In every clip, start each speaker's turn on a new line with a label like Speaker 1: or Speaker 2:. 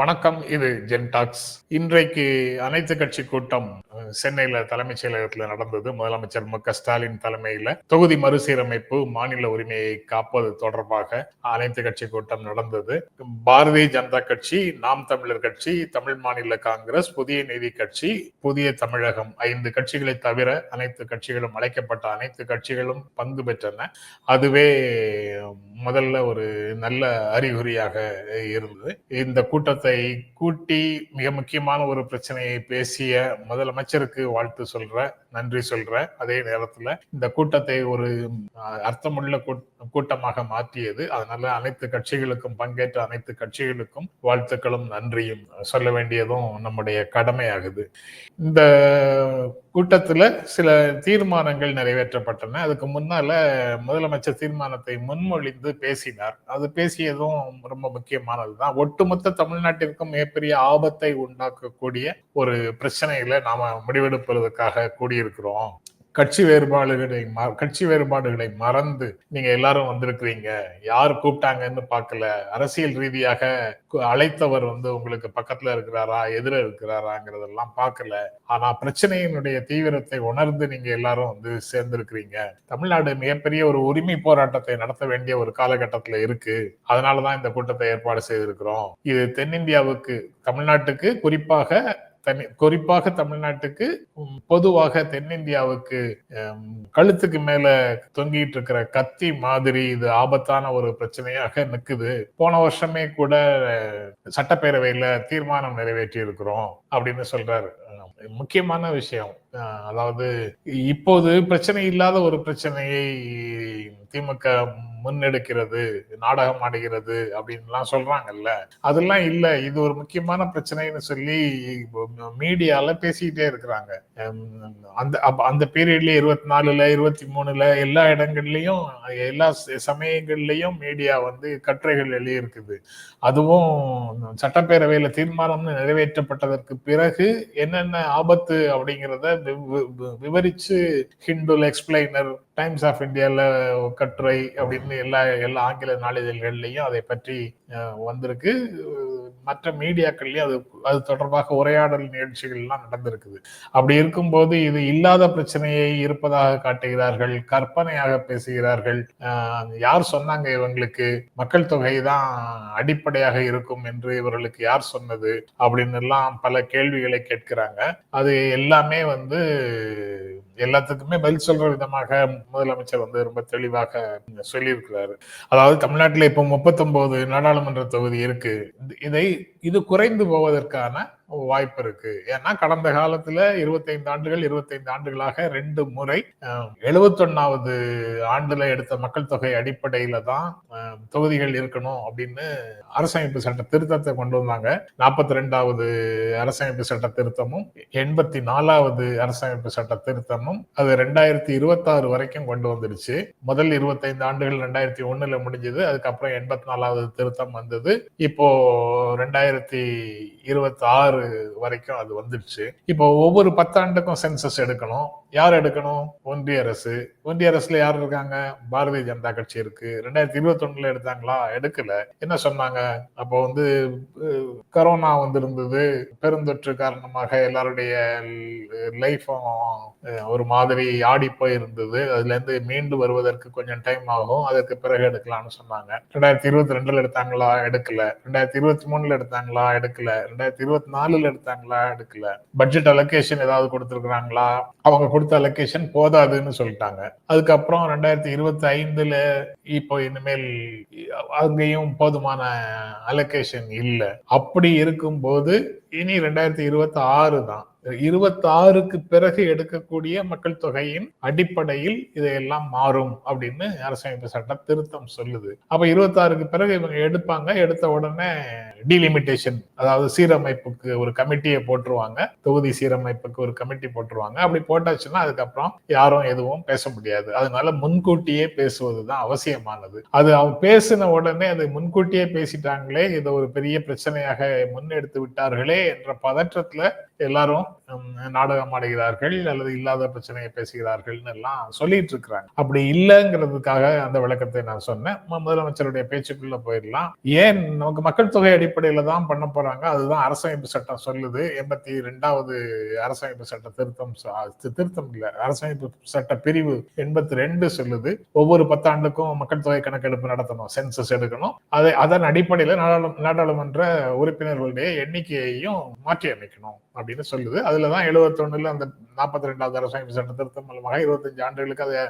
Speaker 1: வணக்கம் இது ஜென்டாக்ஸ் இன்றைக்கு அனைத்து கட்சி கூட்டம் சென்னையில தலைமைச் செயலகத்துல நடந்தது. முதலமைச்சர் மு க ஸ்டாலின் தலைமையில தொகுதி மறுசீரமைப்பு மாநில உரிமையை காப்பது தொடர்பாக அனைத்து கட்சி கூட்டம் நடந்தது. பாரதிய ஜனதா கட்சி நாம் தமிழர் கட்சி தமிழ் மாநில காங்கிரஸ் புதிய நீதி கட்சி புதிய தமிழகம். ஐந்து கட்சிகளை தவிர அனைத்து கட்சிகளும் அழைக்கப்பட்ட அனைத்து கட்சிகளும் பங்கு பெற்றன. அதுவே முதல்ல ஒரு நல்ல அறிகுறியாக இருந்தது. இந்த கூட்டத்தை கூட்டி மிக முக்கியமான ஒரு பிரச்சனையை பேசிய முதலமைச்சருக்கு வாழ்த்து சொல்ற நன்றி சொல்ற. அதே நேரத்துல இந்த கூட்டத்தை ஒரு அர்த்தமுள்ள கூட்டமாக மாற்றியது. அதனால அனைத்து கட்சிகளுக்கும் பங்கேற்ற அனைத்து கட்சிகளுக்கும் வாழ்த்துக்களும் நன்றியும் சொல்ல வேண்டியதும் நம்முடைய கடமையாகுது. இந்த கூட்டத்துல சில தீர்மானங்கள் நிறைவேற்றப்பட்டன. அதுக்கு முன்னால முதலமைச்சர் தீர்மானத்தை முன்மொழிந்து பேசினார். அது பேசியதும் ரொம்ப முக்கியமானதுதான். ஒட்டுமொத்த தமிழ்நாட்டிற்கும் மிகப்பெரிய ஆபத்தை உண்டாக்கக்கூடிய ஒரு பிரச்சனைகளை நாம முடிவெடுப்பதற்காக கூடியிருக்கிறோம். கட்சி வேறுபாடுகளை ம- கட்சி வேறுபாடுகளை மறந்து நீங்க எல்லாரும் வந்திருக்கிறீங்க. யார் கூப்பிட்டாங்கன்னு பார்க்கல. அரசியல் ரீதியாக அழைத்தவர் வந்து உங்களுக்கு பக்கத்துல இருக்கிறாரா எதிர இருக்கிறாராங்கிறதெல்லாம் பார்க்கல. ஆனா பிரச்சனையினுடைய தீவிரத்தை உணர்ந்து நீங்க எல்லாரும் வந்து சேர்ந்திருக்கிறீங்க. தமிழ்நாடு மிகப்பெரிய ஒரு உரிமை போராட்டத்தை நடத்த வேண்டிய ஒரு காலகட்டத்துல இருக்கு. அதனாலதான் இந்த கூட்டத்தை ஏற்பாடு செய்திருக்கிறோம். இது தென்னிந்தியாவுக்கு தமிழ்நாட்டுக்கு குறிப்பாக தனி குறிப்பாக தமிழ்நாட்டுக்கு பொதுவாக தென்னிந்தியாவுக்கு கழுத்துக்கு மேல தொங்கிட்டு இருக்கிற கத்தி மாதிரி இது ஆபத்தான ஒரு பிரச்சனையாக நிக்குது. போன வருஷமே கூட சட்டப்பேரவையில தீர்மானம் நிறைவேற்றி இருக்கிறோம் அப்படின்னு சொல்றாரு. முக்கியமான விஷயம். அதாவது இப்போது பிரச்சனை இல்லாத ஒரு பிரச்சனையை திமுக முன்னெடுக்கிறது நாடகம் ஆடுகிறது அப்படின்லாம் சொல்றாங்கல்ல. அதெல்லாம் இல்ல. இது ஒரு முக்கியமான பிரச்சனைன்னு சொல்லி மீடியால பேசிக்கிட்டே இருக்கிறாங்க. அந்த அந்த பீரியட்ல இருபத்தி நாலுல இருபத்தி மூணுல எல்லா இடங்கள்லயும் எல்லா ச- சமயங்கள்லயும் மீடியா வந்து கட்டுரைகள் எழுதியிருக்குது. அதுவும் சட்டப்பேரவையில தீர்மானம்னு நிறைவேற்றப்பட்டதற்கு பிறகு என்ன என்னென்ன ஆபத்து அப்படிங்கிறத வி- விவரிச்சு ஹிண்டுல் எக்ஸ்பிளைனர் டைம்ஸ் ஆஃப் இந்தியால கட்டுரை அப்படின்னு எல்லா எல்லா ஆங்கில நாளிதழ்கள்லையும் அதை பற்றி வந்திருக்கு. மற்ற மீடியாக்கள்லயும் அது அது தொடர்பாக உரையாடல் நிகழ்ச்சிகள் எல்லாம் நடந்திருக்குது. அப்படி இருக்கும்போது இது இல்லாத பிரச்சனையை இருப்பதாக காட்டுகிறார்கள் கற்பனையாக பேசுகிறார்கள். யார் சொன்னாங்க இவங்களுக்கு? மக்கள் தொகை தான் அடிப்படையாக இருக்கும் என்று இவர்களுக்கு யார் சொன்னது? அப்படின்னு எல்லாம் பல கேள்விகளை கேட்கிறாங்க. அது எல்லாமே வந்து எல்லாத்துக்குமே பதில் சொல்ற விதமாக முதலமைச்சர் வந்து ரொம்ப தெளிவாக சொல்லியிருக்கிறாரு. அதாவது தமிழ்நாட்டில் இப்போ முப்பத்தொன்பது நாடாளுமன்ற தொகுதி இருக்கு. இதை இது குறைந்து போவதற்கான வாய்ப்பு இருக்கு ஏன்னா கடந்த காலத்துல 25 ஆண்டுகள் 25 ஆண்டுகளாக ரெண்டு முறை எழுபத்தொன்னாவது ஆண்டுல எடுத்த மக்கள் தொகை அடிப்படையில தான் தொகுதிகள் இருக்கணும் அப்படின்னு அரசமைப்பு சட்ட திருத்தத்தை கொண்டு வந்தாங்க. நாற்பத்தி ரெண்டாவது அரசமைப்பு சட்ட திருத்தமும் எண்பத்தி நாலாவது அரசமைப்பு சட்ட திருத்தமும் அது ரெண்டாயிரத்தி இருபத்தாறு வரைக்கும் கொண்டு வந்துடுச்சு. முதல் 25 ஆண்டுகள் ரெண்டாயிரத்தி ஒண்ணுல முடிஞ்சது அதுக்கப்புறம் எண்பத்தி நாலாவது திருத்தம் வந்தது. இப்போ ரெண்டாயிரத்தி இருபத்தி ஆறு வரைக்கும் அது வந்துடுச்சு இப்போ ஒவ்வொரு பத்தாண்டுக்கும் சென்சஸ் எடுக்கணும். யார் எடுக்கணும்? ஒன்றிய அரசு. ஒன்றிய அரசுல யார் இருக்காங்க? பாரதிய ஜனதா கட்சி இருக்கு. ரெண்டாயிரத்தி இருபத்தி ஒண்ணுல எடுத்தாங்களா? எடுக்கல. என்ன சொன்னாங்க? அப்போ வந்து கரோனா வந்திருந்தது. பெருந்தொற்று காரணமாக எல்லாருடைய லைஃபும் ஒரு மாதிரி ஆடி போயிருந்தது. அதுல இருந்து மீண்டு வருவதற்கு கொஞ்சம் டைம் ஆகும். அதற்கு பிறகு எடுக்கலாம்னு சொன்னாங்க. ரெண்டாயிரத்தி இருபத்தி ரெண்டுல எடுத்தாங்களா? எடுக்கல. ரெண்டாயிரத்தி இருபத்தி மூணுல எடுத்தாங்களா? எடுக்கல. ரெண்டாயிரத்தி இருபத்தி நாலுல எடுத்தாங்களா? எடுக்கல. பட்ஜெட் அலோகேஷன் ஏதாவது கொடுத்துருக்காங்களா அவங்க கொடுத்த அலொகேஷன் போதாதுன்னு சொல்லிட்டாங்க. அதுக்கப்புறம் ரெண்டாயிரத்தி இருபத்தி ஐந்துல இப்போ இனிமேல் அங்கேயும் போதுமான அலொகேஷன் இல்லை. அப்படி இருக்கும்போது இனி ரெண்டாயிரத்தி இருபத்தி ஆறு தான் இருபத்தி ஆறுக்கு பிறகு எடுக்கக்கூடிய மக்கள் தொகையின் அடிப்படையில் இதையெல்லாம் மாறும் அப்படின்னு அரசமைப்பு சட்ட திருத்தம் சொல்லுது. அப்ப இருபத்தி ஆறுக்கு பிறகு இவங்க எடுப்பாங்க. எடுத்த உடனே டிலிமிட்டேஷன் அதாவது சீரமைப்புக்கு ஒரு கமிட்டியை போட்டுருவாங்க. தொகுதி சீரமைப்புக்கு ஒரு கமிட்டி போட்டுருவாங்க. அப்படி போட்டாச்சுன்னா அதுக்கப்புறம் யாரும் எதுவும் பேச முடியாது. அதனால முன்கூட்டியே பேசுவது தான் அவசியமானது. அது அவங்க பேசின உடனே அதை முன்கூட்டியே பேசிட்டாங்களே இதை ஒரு பெரிய பிரச்சனையாக முன்னெடுத்து விட்டார்களே என்ற பதற்றத்துல எல்லாரும் நாடகம் ஆடுகிறார்கள் அல்லது இல்லாத பிரச்சனையை பேசுகிறார்கள்னு எல்லாம் சொல்லிட்டு இருக்கிறாங்க. அப்படி இல்லைங்கிறதுக்காக அந்த விளக்கத்தை நான் சொன்னேன். முதலமைச்சருடைய பேச்சுக்குள்ள போயிடலாம். ஏன் நமக்கு மக்கள் தொகை அடிப்படையில தான் பண்ண போறாங்க? அதுதான் அரசமைப்பு சட்டம் சொல்லுது. எண்பத்தி ரெண்டாவது அரசமைப்பு சட்ட திருத்தம் திருத்தம் இல்ல அரசமைப்பு சட்ட பிரிவு எண்பத்தி ரெண்டு சொல்லுது. ஒவ்வொரு பத்தாண்டுக்கும் மக்கள் தொகை கணக்கெடுப்பு நடத்தணும் சென்சஸ் எடுக்கணும். அதை அதன் அடிப்படையில் நாடாளுமன்ற உறுப்பினர்களுடைய எண்ணிக்கையையும் மாற்றி அமைக்கணும் அப்படின்னு சொல்லுது. அதுல தான் எழுபத்தொன்னுல அந்த நாற்பத்தி ரெண்டாவது அரசமைப்பு சட்ட திருத்தம் மூலமாக இருபத்தஞ்சு ஆண்டுகளுக்கு அதை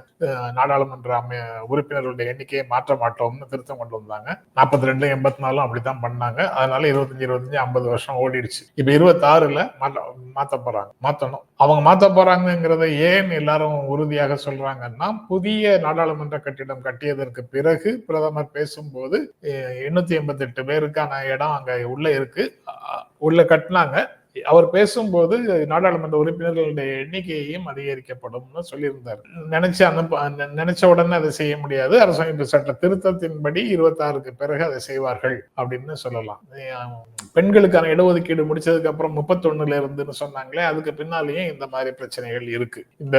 Speaker 1: நாடாளுமன்ற அமை உறுப்பினர்களுடைய எண்ணிக்கையை மாற்ற மாட்டோம்னு திருத்தம் கொண்டு வந்தாங்க. நாற்பத்தி ரெண்டு எண்பத்தி நாலும் அப்படித்தான் பண்ணாங்க. அதனால இருபத்தஞ்சு இருபத்தஞ்சு ஐம்பது வருஷம் ஓடிடுச்சு. இப்ப இருபத்தாறுல மாற்ற மாத்த போறாங்க. மாத்தணும். அவங்க மாத்த போறாங்கிறத ஏன் எல்லாரும் உறுதியாக சொல்றாங்கன்னா புதிய நாடாளுமன்ற கட்டிடம் கட்டியதற்கு பிறகு பிரதமர் பேசும்போது எண்ணூத்தி எண்பத்தி எட்டு பேருக்கான இடம் அங்க உள்ள இருக்கு. உள்ள கட்டினாங்க. அவர் பேசும்போது நாடாளுமன்ற உறுப்பினர்களுடைய எண்ணிக்கையையும் அதிகரிக்கப்படும்னு சொல்லியிருந்தார். நினைச்சு அனுப்ப நினைச்ச உடனே அதை செய்ய முடியாது. அரசமைப்பு சட்ட திருத்தத்தின்படி இருபத்தாறுக்கு பிறகு அதை செய்வார்கள் அப்படின்னு சொல்லலாம். பெண்களுக்கான இடஒதுக்கீடு முடிச்சதுக்கு அப்புறம் முப்பத்தொன்னுல இருந்துன்னு சொன்னாங்களே அதுக்கு பின்னாலேயும் இந்த மாதிரி பிரச்சனைகள் இருக்கு. இந்த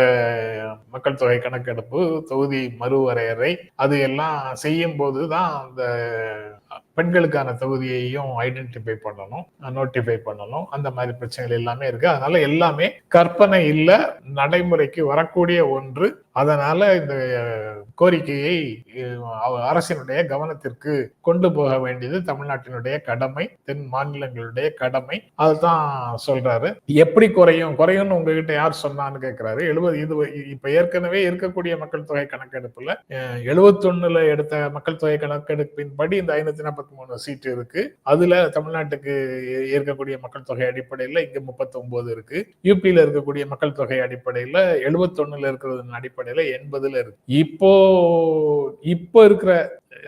Speaker 1: மக்கள் தொகை கணக்கெடுப்பு தொகுதி மறுவரையறை அது எல்லாம் செய்யும் போதுதான் அந்த பெண்களுக்கான தொகுதியையும் ஐடென்டிஃபை பண்ணணும் நோட்டிஃபை பண்ணணும். அந்த மாதிரி பிரச்சனைகள் எல்லாமே இருக்கு. அதனால எல்லாமே கற்பனை இல்லை நடைமுறைக்கு வரக்கூடிய ஒன்று. அதனால இந்த கோரிக்கையை அரசினுடைய கவனத்திற்கு கொண்டு போக வேண்டியது தமிழ்நாட்டினுடைய கடமை தென் மாநிலங்களுடைய கடமை. அதுதான் சொல்றாரு. எப்படி குறையும்? குறையும்னு உங்ககிட்ட யார் சொன்னான்னு கேட்கிறாரு எழுபது இது இப்ப ஏற்கனவே இருக்கக்கூடிய மக்கள் தொகை கணக்கெடுப்புல எழுபத்தொன்னுல எடுத்த மக்கள் தொகை கணக்கெடுப்பின் படி இந்த ஐநூத்தி நாற்பத்தி மூணு சீட்டு இருக்கு. அதுல தமிழ்நாட்டுக்கு இருக்கக்கூடிய மக்கள் தொகை அடிப்படையில இங்க முப்பத்தி ஒன்பது இருக்கு யூபியில இருக்கக்கூடிய மக்கள் தொகை அடிப்படையில எழுபத்தொன்னுல இருக்கிறது அடிப்படையில எண்பதுல இருக்கு. இப்போ இப்போ இருக்கிற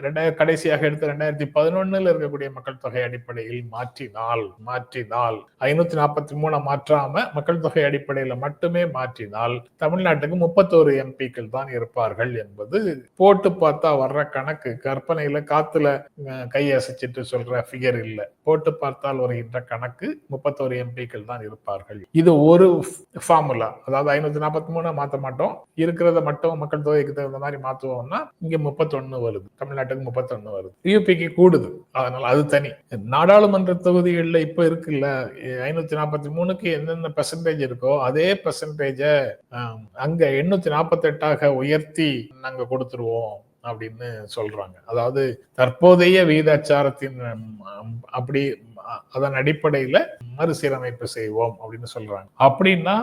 Speaker 1: ரெண்டாயிரம் கடைசியாக எடுத்த ரெண்டாயிரத்தி பதினொன்னுல இருக்கக்கூடிய மக்கள் தொகை அடிப்படையில் மாற்றினால் மாற்றினால். ஐநூத்தி நாற்பத்தி மூணு மாற்றாம மக்கள் தொகை அடிப்படையில மட்டுமே மாற்றினால் தமிழ்நாட்டுக்கு முப்பத்தோரு எம்பிக்கள் தான் இருப்பார்கள் என்பது போட்டு பார்த்தா வர்ற கணக்கு. கற்பனையில காத்துல கையசைச்சிட்டு சொல்ற ஃபிகர் இல்ல. போட்டு பார்த்தால் வருகின்ற கணக்கு முப்பத்தோரு எம்பிக்கள் தான் இருப்பார்கள். இது ஒரு ஃபார்முலா அதாவது ஐநூத்தி நாற்பத்தி மூணு மாற்ற மாட்டோம். இருக்கிறத மட்டும் மக்கள் தொகைக்கு தகுந்த மாதிரி மாத்துவோம்னா இங்க முப்பத்தொன்னு வருது. தமிழ்நாடு தமிழ்நாட்டுக்கு முப்பத்தொன்னு வருது. யூபிக்கு கூடுது. அதனால அது தனி. நாடாளுமன்ற தொகுதிகளில் இப்ப இருக்குல்ல ஐநூத்தி நாற்பத்தி மூணுக்கு எந்தெந்த பெர்சன்டேஜ் இருக்கோ அதே பெர்சன்டேஜ அங்க எண்ணூத்தி நாற்பத்தி எட்டாக உயர்த்தி நாங்க கொடுத்துருவோம். அப்படின்னு சொல்றாங்க. அதாவது தற்போதைய வீதாச்சாரத்தின் அப்படி அதன் அடிப்படையில மறுசீரமைப்பு செய்வோம் அப்படின்னு சொல்றாங்க. அப்படின்னா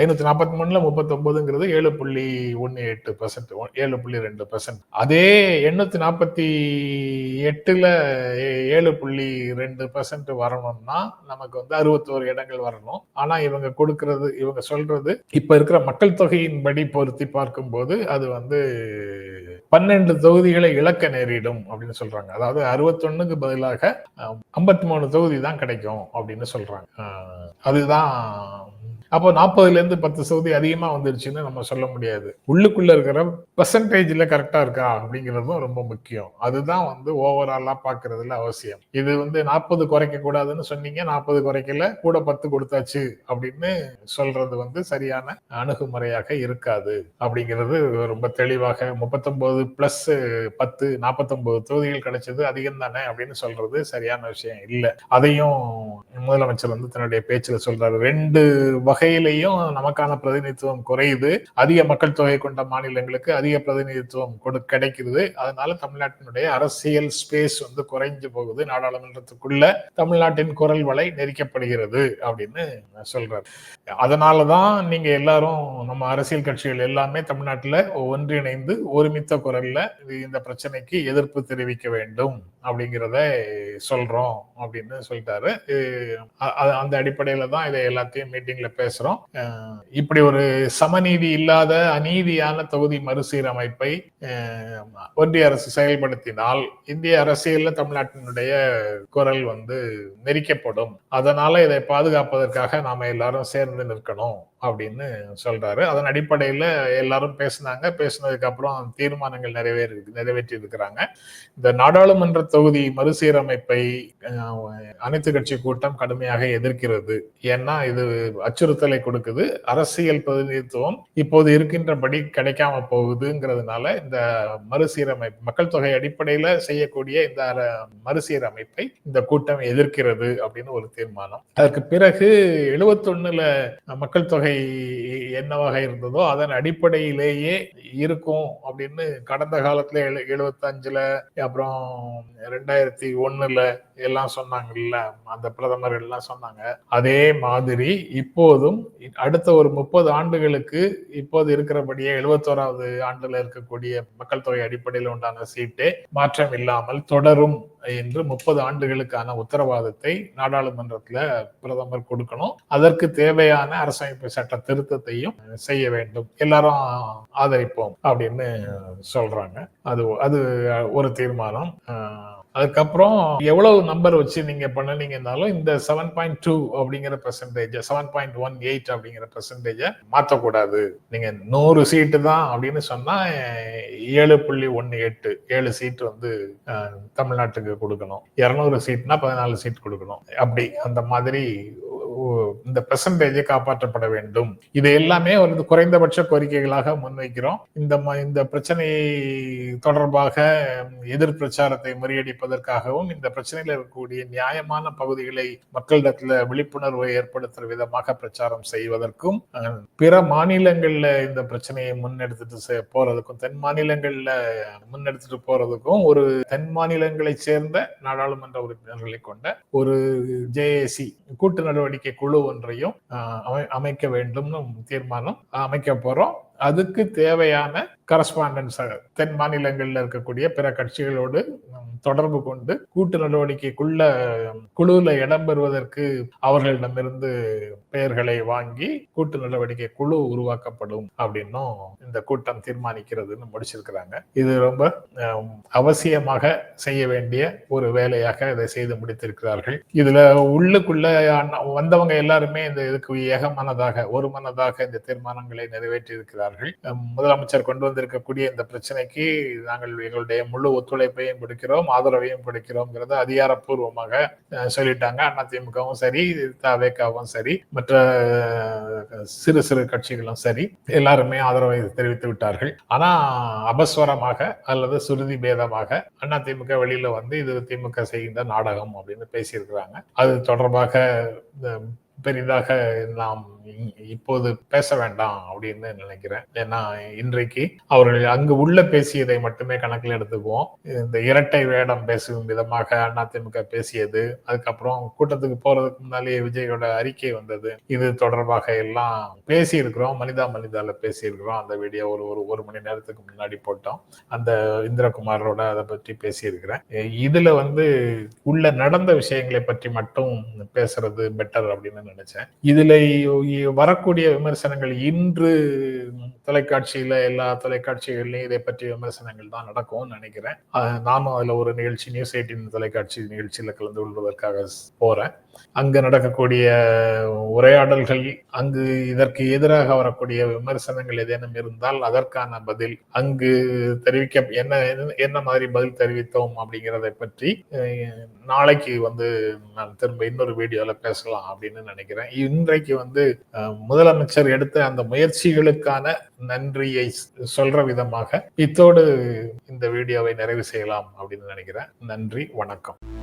Speaker 1: ஐநூத்தி நாற்பத்தி மூணுல முப்பத்தி ஒன்பதுங்கிறது ஏழு புள்ளி ஒன்னு எட்டு பெர்சென்ட் ஏழு புள்ளி ரெண்டு பெர்சென்ட் அதே எண்ணூத்தி நாற்பத்தி எட்டுல ஏழு புள்ளி ரெண்டு பெர்சென்ட் வரணும்னா நமக்கு வந்து அறுபத்தோரு இடங்கள் வரணும். ஆனா இவங்க கொடுக்கறது இவங்க சொல்றது இப்ப இருக்கிற மக்கள் தொகையின் படி பொருத்தி பார்க்கும்போது அது வந்து பன்னெண்டு தொகுதிகளை இழக்க நேரிடும் அப்படின்னு சொல்றாங்க. அதாவது அறுபத்தொன்னுக்கு பதிலாக ஐம்பத்தி மூணு தொகுதி தான் கிடைக்கும் அப்படின்னு சொல்றாங்க. அதுதான். அப்போ நாற்பதுல இருந்து பத்து சதவீதி அதிகமா வந்துருச்சுன்னு நம்ம சொல்ல முடியாது. உள்ளுக்குள்ள இருக்கிற பெர்சன்டேஜ்ல கரெக்டா இருக்கா அப்படிங்கிறதும் ரொம்ப முக்கியம். அதுதான் வந்து ஓவராலா பாக்குறதுல அவசியம். இது வந்து நாற்பது குறைக்க கூடாதுன்னு சொன்னீங்க நாற்பது குறைக்கல கூட பத்து கொடுத்தாச்சு அப்படின்னு சொல்றது வந்து சரியான அணுகுமுறையாக இருக்காது அப்படிங்கிறது ரொம்ப தெளிவாக முப்பத்தொன்பது பிளஸ் பத்து நாற்பத்தொன்பது தொகுதிகள் கிடைச்சது அதிகம் தானே அப்படின்னு சொல்றது சரியான விஷயம் இல்லை. அதையும் முதலமைச்சர் வந்து தன்னுடைய பேச்சுல சொல்றாரு. ரெண்டு வகையிலையும் நமக்கான பிரதிநிதித்துவம் குறையுது. அதிக மக்கள் தொகை கொண்ட மாநிலங்களுக்கு அதிக பிரதிநிதித்துவம் கொடு கிடைக்கிறது. அதனால தமிழ்நாட்டினுடைய அரசியல் ஸ்பேஸ் வந்து குறைஞ்சு போகுது நாடாளுமன்றத்துக்குள்ள. தமிழ்நாட்டின் குரல் வலை நெரிக்கப்படுகிறது அப்படின்னு சொல்றாரு. அதனாலதான் நீங்க எல்லாரும் நம்ம அரசியல் கட்சிகள் எல்லாமே தமிழ்நாட்டில் ஒன்றிணைந்து ஒருமித்த குரல்ல இந்த பிரச்சனைக்கு எதிர்ப்பு தெரிவிக்க வேண்டும் அப்படிங்கிறத சொல்றோம் அப்படின்னு சொல்லிட்டாரு. அந்த அடிப்படையில தான் இதை எல்லாத்தையும் மீட்டிங்ல பேசுறோம். இப்படி ஒரு சமநீதி இல்லாத அநீதியான தொகுதி மறுசீரமைப்பை ஒன்றிய அரசு செயல்படுத்தினால் இந்திய அரசியல்ல தமிழ்நாட்டினுடைய குரல் வந்து நெரிக்கப்படும். அதனால இதை பாதுகாப்பதற்காக நாம எல்லாரும் சேர்ந்து நிற்கணும் அப்படின்னு சொல்றாரு. அதன் அடிப்படையில எல்லாரும் பேசினாங்க. பேசினதுக்கு அப்புறம் தீர்மானம் தீர்மானங்கள் நிறைவேறி நிறைவேற்றி இருக்கிறாங்க இந்த நாடாளுமன்ற தொகுதி மறுசீரமைப்பை அனைத்து கட்சி கூட்டம் கடுமையாக எதிர்க்கிறது. ஏன்னா இது அச்சுறுத்தலை கொடுக்குது. அரசியல் பிரதிநிதித்துவம் இப்போது இருக்கின்றபடி கிடைக்காம போகுதுங்கிறதுனால இந்த மறுசீரமைப்பு மக்கள் தொகை அடிப்படையில செய்யக்கூடிய இந்த மறுசீரமைப்பை இந்த கூட்டம் எதிர்க்கிறது அப்படின்னு ஒரு தீர்மானம். அதற்கு பிறகு எழுபத்தொன்னுல மக்கள் தொகை என்னவாக இருந்ததோ அதன் அடிப்படையிலேயே இருக்கும் அப்படின்னு கடந்த காலத்துல எழு அஞ்சுல அப்புறம் ரெண்டாயிரத்தி ஒண்ணுல எல்லாம் சொன்னாங்கல்ல அந்த பிரதமர் எல்லாம் சொன்னாங்க. அதே மாதிரி இப்போதும் அடுத்த ஒரு முப்பது ஆண்டுகளுக்கு இப்போது இருக்கிறபடியே எழுபத்தோராவது ஆண்டுல இருக்கக்கூடிய மக்கள் தொகை அடிப்படையில் உண்டான சீட்டே மாற்றம் இல்லாமல் தொடரும் என்று முப்பது ஆண்டுகளுக்கான உத்தரவாதத்தை நாடாளுமன்றத்துல பிரதமர் கொடுக்கணும். அதற்கு தேவையான அரசமைப்பு சட்ட திருத்தத்தையும் செய்ய வேண்டும். எல்லாரும் ஆதரிப்போம் அப்படின்னு சொல்றாங்க. அது அது ஒரு தீர்மானம். அதுக்கப்புறம் எவ்வளவு நம்பர் வச்சு நீங்க பண்ணினீங்கன்னாலும் இந்த செவன் பாயிண்ட் டூ அப்படிங்கிற percentage seven point one eight அப்படிங்கிற பெர்சன்டேஜ மாற்றக்கூடாது நீங்க நூறு சீட்டு தான் அப்படின்னு சொன்னா ஏழு புள்ளி ஒன்னு எட்டு ஏழு சீட் வந்து தமிழ்நாட்டுக்கு கொடுக்கணும். இருநூறு சீட்னா பதினாலு சீட் கொடுக்கணும். அப்படி அந்த மாதிரி இந்த பெர்சன்டேஜை காப்பாற்றப்பட வேண்டும். இது எல்லாமே ஒரு குறைந்தபட்ச கோரிக்கைகளாக முன்வைக்கிறோம். இந்த இந்த பிரச்சனை தொடர்பாக எதிர் பிரச்சாரத்தை முறியடிப்பதற்காகவும் இந்த பிரச்சனையில் இருக்கக்கூடிய நியாயமான பகுதிகளை மக்களிடத்துல விழிப்புணர்வை ஏற்படுத்துற விதமாக பிரச்சாரம் செய்வதற்கும் பிற மாநிலங்கள்ல இந்த பிரச்சனையை முன்னெடுத்துட்டு போறதுக்கும் தென் மாநிலங்கள்ல முன்னெடுத்துட்டு போறதுக்கும் ஒரு தென் மாநிலங்களை சேர்ந்த நாடாளுமன்ற உறுப்பினர்களை கொண்ட ஒரு ஜேஏசி கூட்டு நடவடிக்கை குழு ஒன்றையும் அமைக்க வேண்டும்னு தீர்மானம் அமைக்க போறோம். அதுக்கு தேவையான கரஸ்பாண்டன்ஸ் தென் மாநிலங்களில் இருக்கக்கூடிய பிற கட்சிகளோடு தொடர்பு கொண்டு கூட்டு நடவடிக்கைக்குள்ள குழுல இடம்பெறுவதற்கு அவர்களிடமிருந்து பெயர்களை வாங்கி கூட்டு நடவடிக்கை குழு உருவாக்கப்படும் அப்படின்னும் இந்த கூட்டம் தீர்மானிக்கிறதுன்னு முடிச்சிருக்கிறாங்க. இது ரொம்ப அவசியமாக செய்ய வேண்டிய ஒரு வேலையாக இதை செய்து முடித்திருக்கிறார்கள். இதுல உள்ளுக்குள்ள வந்தவங்க எல்லாருமே இந்த இதுக்கு ஏகமானதாக ஒரு மனதாக இந்த தீர்மானங்களை நிறைவேற்றி இருக்கிறார்கள் முதலமைச்சர் கொண்டு வந்திருக்கக்கூடிய இந்த பிரச்சனைக்கு நாங்கள் எங்களுடைய முழு ஒத்துழைப்பையும் கொடுக்கிறோம். ஆதரவையும் கொடுக்கிறோங்கிறத அதிகாரப்பூர்வமாக சொல்லிட்டாங்க. அதிமுகவும் சரி தவேக்காவும் சரி மற்ற சிறு சிறு கட்சிகளும் சரி எல்லாருமே ஆதரவை தெரிவித்து விட்டார்கள். ஆனா அபஸ்வரமாக அல்லது சுருதி பேதமாக அதிமுக வெளியில வந்து இது திமுக செய்கின்ற நாடகம் அப்படின்னு பேசியிருக்கிறாங்க. அது தொடர்பாக பெரிதாக நாம் இப்போது பேச வேண்டாம் அப்படின்னு நினைக்கிறேன். ஏன்னா இன்றைக்கு அவர்கள் அங்கு உள்ள பேசியதை மட்டுமே கணக்கில் எடுத்துக்குவோம். இந்த இரட்டை வேடம் பேசும் விதமாக அதிமுக பேசியது. அதுக்கப்புறம் கூட்டத்துக்கு போறதுக்கு முன்னாலேயே விஜயோட அறிக்கை வந்தது. இது தொடர்பாக எல்லாம் பேசியிருக்கிறோம். மனிதா மனிதால பேசியிருக்கிறோம். அந்த வீடியோ ஒரு ஒரு ஒரு மணி நேரத்துக்கு முன்னாடி போட்டோம். அந்த இந்திரகுமாரோட அதை பற்றி பேசியிருக்கிறேன். இதுல வந்து உள்ள நடந்த விஷயங்களை பற்றி மட்டும் பேசுறது பெட்டர் அப்படின்னு நினைச்சேன். இதுல வரக்கூடிய விமர்சனங்கள் இன்று தொலைக்காட்சியில எல்லா தொலைக்காட்சிகள்லையும் இதை பற்றிய விமர்சனங்கள் தான் நடக்கும்னு நினைக்கிறேன். நானும் அதுல ஒரு நிகழ்ச்சி நியூஸ் எயிட்டின் தொலைக்காட்சி நிகழ்ச்சியில கலந்து கொள்வதற்காக போறேன். அங்கு நடக்கக்கூடிய உரையாடல்கள் அங்கு இதற்கு எதிராக வரக்கூடிய விமர்சனங்கள் ஏதேனும் இருந்தால் அதற்கான பதில் அங்கு தெரிவிக்க என்ன என்ன மாதிரி பதில் தெரிவித்தோம் அப்படிங்கிறத பற்றி நாளைக்கு வந்து நான் திரும்ப இன்னொரு வீடியோல பேசலாம் அப்படின்னு நினைக்கிறேன். இன்றைக்கு வந்து முதலமைச்சர் எடுத்த அந்த முயற்சிகளுக்கான நன்றியை சொல்ற விதமாக இத்தோடு இந்த வீடியோவை நிறைவு செய்யலாம் அப்படின்னு நினைக்கிறேன். நன்றி வணக்கம்.